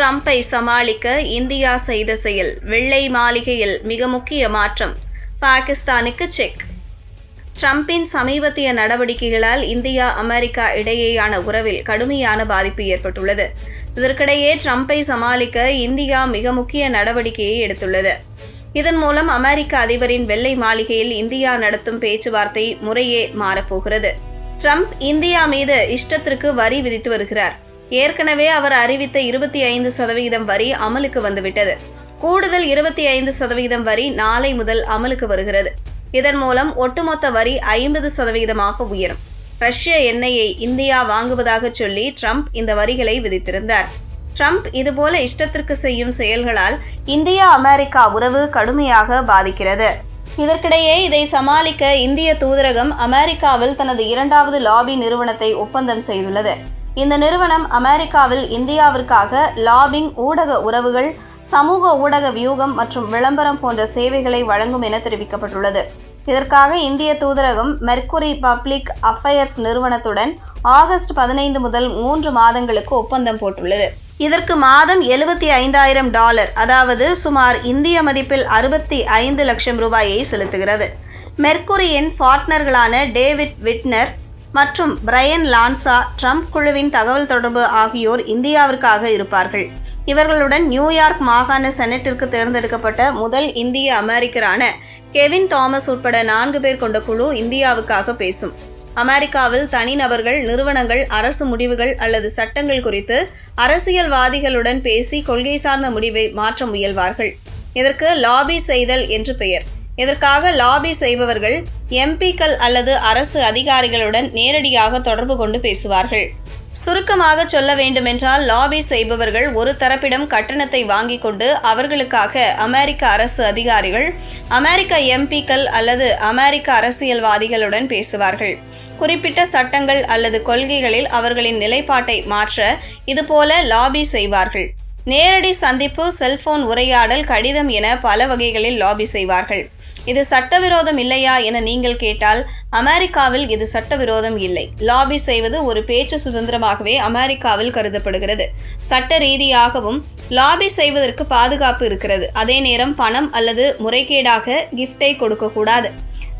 ட்ரம்பை சமாளிக்க இந்தியா செய்த செயல் வெள்ளை மாளிகையில் மிக முக்கிய மாற்றம். பாகிஸ்தானுக்கு செக். ட்ரம்பின் சமீபத்திய நடவடிக்கைகளால் இந்தியா அமெரிக்கா இடையேயான உறவில் கடுமையான பாதிப்பு ஏற்பட்டுள்ளது. இதற்கிடையே ட்ரம்பை சமாளிக்க இந்தியா மிக முக்கிய நடவடிக்கையை எடுத்துள்ளது. இதன் மூலம் அமெரிக்க அதிபரின் வெள்ளை மாளிகையில் இந்தியா நடத்தும் பேச்சுவார்த்தை முறையே மாறப்போகிறது. ட்ரம்ப் இந்தியா மீது இஷ்டத்திற்கு வரி விதித்து வருகிறார். ஏற்கனவே அவர் அறிவித்த இருபத்தி ஐந்து சதவிகிதம் வரி அமலுக்கு வந்துவிட்டது. கூடுதல் இருபத்தி ஐந்து சதவிகிதம் வரி நாளை முதல் அமலுக்கு வருகிறது. இதன் மூலம் ஒட்டுமொத்த வரி ஐம்பது சதவிகிதமாக உயரும். ரஷ்ய எண்ணெயை இந்தியா வாங்குவதாக சொல்லி ட்ரம்ப் இந்த வரிகளை விதித்திருந்தார். ட்ரம்ப் இதுபோல இஷ்டத்திற்கு செய்யும் செயல்களால் இந்தியா அமெரிக்கா உறவு கடுமையாக பாதிக்கிறது. இதற்கிடையே இதை சமாளிக்க இந்திய தூதரகம் அமெரிக்காவில் தனது இரண்டாவது லாபி நிறுவனத்தை ஒப்பந்தம் செய்துள்ளது. இந்த நிறுவனம் அமெரிக்காவில் இந்தியாவிற்காக லாபிங் ஊடக உறவுகள் சமூக ஊடக வியூகம் மற்றும் விளம்பரம் போன்ற சேவைகளை வழங்கும் என தெரிவிக்கப்பட்டுள்ளது. இதற்காக இந்திய தூதரகம் மெர்க்குரி பப்ளிக் அஃபயர்ஸ் நிறுவனத்துடன் ஆகஸ்ட் பதினைந்து முதல் மூன்று மாதங்களுக்கு ஒப்பந்தம் போட்டுள்ளது. இதற்கு மாதம் எழுபத்தி ஐந்தாயிரம் டாலர் அதாவது சுமார் இந்திய மதிப்பில் அறுபத்தி ஐந்து லட்சம் ரூபாயை செலுத்துகிறது. மெர்க்குரியின் பார்ட்னர்களான டேவிட் விட்னர் மற்றும் பிரையன் லான்சா ட்ரம்ப் குழுவின் தகவல் தொடர்பு ஆகியோர் இந்தியாவிற்காக இருப்பார்கள். இவர்களுடன் நியூயார்க் மாகாண செனட்டிற்கு தேர்ந்தெடுக்கப்பட்ட முதல் இந்திய அமெரிக்கரான கெவின் தாமஸ் உட்பட நான்கு பேர் கொண்ட குழு இந்தியாவுக்காக பேசும். அமெரிக்காவில் தனிநபர்கள் நிறுவனங்கள் அரசு முடிவுகள் அல்லது சட்டங்கள் குறித்து அரசியல்வாதிகளுடன் பேசி கொள்கை சார்ந்த முடிவை மாற்ற முயல்வார்கள். இதற்கு லாபி செய்தல் என்று பெயர். இதற்காக லாபி செய்பவர்கள் எம்பிக்கள் அல்லது அரசு அதிகாரிகளுடன் நேரடியாக தொடர்பு கொண்டு பேசுவார்கள். சுருக்கமாக சொல்ல வேண்டுமென்றால் லாபி செய்பவர்கள் ஒரு தரப்பிடம் கட்டணத்தை வாங்கிக் கொண்டு அவர்களுக்காக அமெரிக்க அரசு அதிகாரிகள் அமெரிக்க எம்பிக்கள் அல்லது அமெரிக்க அரசியல்வாதிகளுடன் பேசுவார்கள். குறிப்பிட்ட சட்டங்கள் அல்லது கொள்கைகளில் அவர்களின் நிலைப்பாட்டை மாற்ற இதுபோல லாபி செய்வார்கள். நேரடி சந்திப்பு செல்போன் உரையாடல் கடிதம் என பல வகைகளில் லாபி செய்வார்கள். இது சட்டவிரோதம் இல்லையா என நீங்கள் கேட்டால் அமெரிக்காவில் இது சட்டவிரோதம் இல்லை. லாபி செய்வது ஒரு பேச்சு சுதந்திரமாகவே அமெரிக்காவில் கருதப்படுகிறது. சட்ட ரீதியாகவும் லாபி செய்வதற்கு பாதுகாப்பு இருக்கிறது. அதே நேரம் பணம் அல்லது முறைகேடாக கிஃப்டை கொடுக்கக்கூடாது.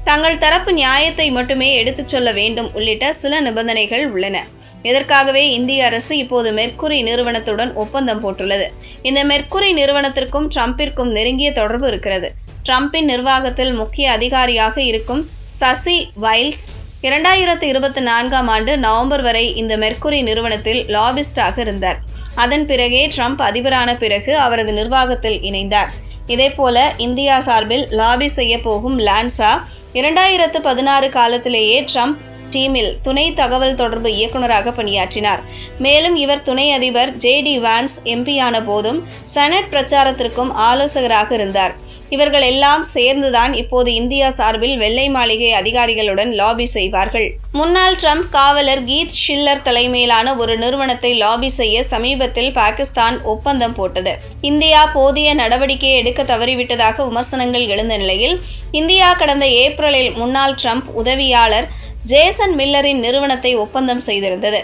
தங்கள் தரப்பு நியாயத்தை மட்டுமே எடுத்துச் சொல்ல வேண்டும் உள்ளிட்ட சில நிபந்தனைகள் உள்ளன. இதற்காகவே இந்திய அரசு இப்போது மெர்க்குரி நிறுவனத்துடன் ஒப்பந்தம் போட்டுள்ளது. இந்த மெர்க்குரி நிறுவனத்திற்கும் ட்ரம்பிற்கும் நெருங்கிய தொடர்பு இருக்கிறது. ட்ரம்பின் நிர்வாகத்தில் முக்கிய அதிகாரியாக இருக்கும் சசி வைல்ஸ் இரண்டாயிரத்து இருபத்தி நான்காம் ஆண்டு நவம்பர் வரை இந்த மெர்க்குரி நிறுவனத்தில் லாபிஸ்டாக இருந்தார். அதன் பிறகே ட்ரம்ப் அதிபரான பிறகு அவரது நிர்வாகத்தில் இணைந்தார். இதேபோல இந்தியா சார்பில் லாபி செய்ய போகும் லான்சா இரண்டாயிரத்து பதினாறு காலத்திலேயே ட்ரம்ப் டீமில் துணை தகவல் தொடர்பு இயக்குநராக பணியாற்றினார். மேலும் இவர் துணை அதிபர் ஜே டி வான்ஸ் எம்பியான போதும் செனட் பிரச்சாரத்திற்கும் ஆலோசகராக இருந்தார். இவர்கள் எல்லாம் சேர்ந்துதான் இப்போது இந்தியா சார்பில் வெள்ளை மாளிகை அதிகாரிகளுடன் லாபி செய்வார்கள். முன்னாள் ட்ரம்ப் காவலர் கீத் ஷில்லர் தலைமையிலான ஒரு நிறுவனத்தை லாபி செய்ய சமீபத்தில் பாகிஸ்தான் ஒப்பந்தம் போட்டது. இந்தியா போதிய நடவடிக்கையை எடுக்க தவறிவிட்டதாக விமர்சனங்கள் எழுந்த நிலையில் இந்தியா கடந்த ஏப்ரலில் முன்னாள் ட்ரம்ப் உதவியாளர் ஜேசன் மில்லரின் நிறுவனத்தை ஒப்பந்தம் செய்திருந்தது.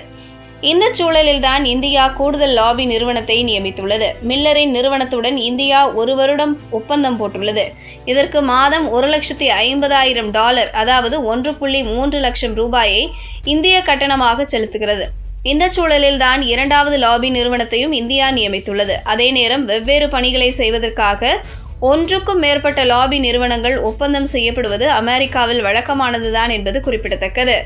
இந்த சூழலில்தான் இந்தியா கூடுதல் லாபி நிறுவனத்தை நியமித்துள்ளது. மில்லரின் நிறுவனத்துடன் இந்தியா ஒரு வருடம் ஒப்பந்தம் போட்டுள்ளது. இதற்கு மாதம் ஒரு லட்சத்தி ஐம்பதாயிரம் டாலர் அதாவது ஒன்று புள்ளி மூன்று லட்சம் ரூபாயை இந்திய கட்டணமாக செலுத்துகிறது. இந்த சூழலில் தான் இரண்டாவது லாபி நிறுவனத்தையும் இந்தியா நியமித்துள்ளது. அதே நேரம் வெவ்வேறு பணிகளை செய்வதற்காக ஒன்றுக்கும் மேற்பட்ட லாபி நிறுவனங்கள் ஒப்பந்தம் செய்யப்படுவது அமெரிக்காவில் வழக்கமானதுதான் என்பது குறிப்பிடத்தக்கது.